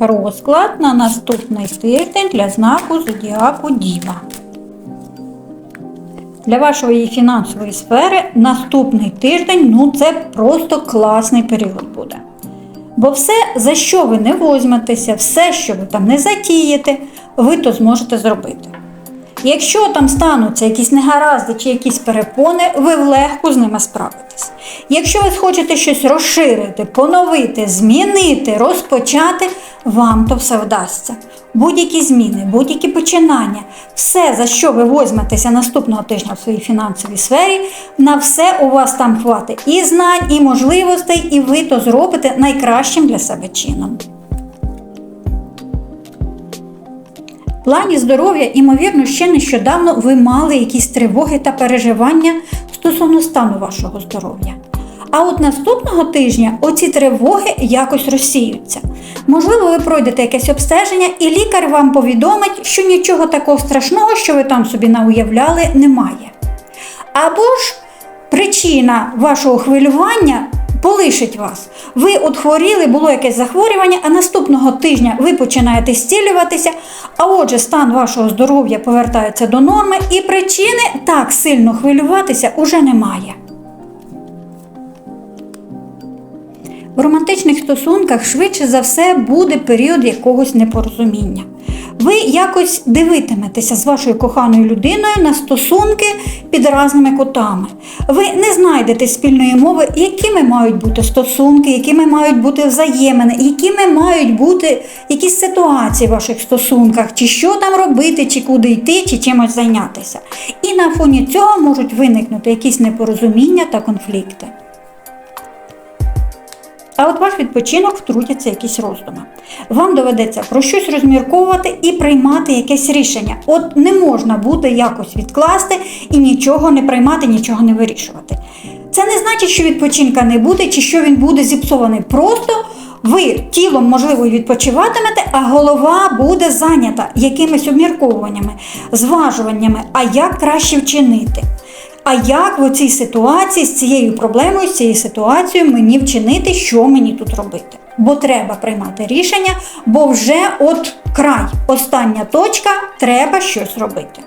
розклад на наступний тиждень для знаку Зодіаку Діва. Для вашої фінансової сфери наступний тиждень ну це просто класний період буде. Бо все, за що ви не возьметеся, все, що ви там не затієте, ви то зможете зробити. Якщо там стануться якісь негаразди чи якісь перепони, ви легко з ними справитесь. Якщо ви хочете щось розширити, поновити, змінити, розпочати, вам то все вдасться. Будь-які зміни, будь-які починання, все, за що ви возьметеся наступного тижня в своїй фінансовій сфері, на все у вас там хватить і знань, і можливостей, і ви то зробите найкращим для себе чином. Плані здоров'я, імовірно, ще нещодавно ви мали якісь тривоги та переживання стосовно стану вашого здоров'я. А от наступного тижня оці тривоги якось розсіються. Можливо, ви пройдете якесь обстеження, і лікар вам повідомить, що нічого такого страшного, що ви там собі науявляли, немає. Або ж причина вашого хвилювання полишить вас. Ви от хворіли, було якесь захворювання, а наступного тижня ви починаєте зцілюватися, а отже, стан вашого здоров'я повертається до норми, і причини так сильно хвилюватися уже немає. В романтичних стосунках швидше за все буде період якогось непорозуміння. Ви якось дивитиметеся з вашою коханою людиною на стосунки під разними кутами. Ви не знайдете спільної мови, якими мають бути стосунки, якими мають бути взаємини, якими мають бути якісь ситуації в ваших стосунках, чи що там робити, чи куди йти, чи чимось зайнятися. І на фоні цього можуть виникнути якісь непорозуміння та конфлікти. От ваш відпочинок втрутяться якісь роздуми. Вам доведеться про щось розмірковувати і приймати якесь рішення. От не можна буде якось відкласти і нічого не приймати, нічого не вирішувати. Це не значить, що відпочинка не буде чи що він буде зіпсований. Просто ви тілом, можливо, відпочиватимете, а голова буде зайнята якимись обмірковуваннями, зважуваннями, а як краще вчинити. А як в цій ситуації з цією проблемою, з цією ситуацією мені вчинити, що мені тут робити? Бо треба приймати рішення, бо вже от край, остання точка, треба щось робити.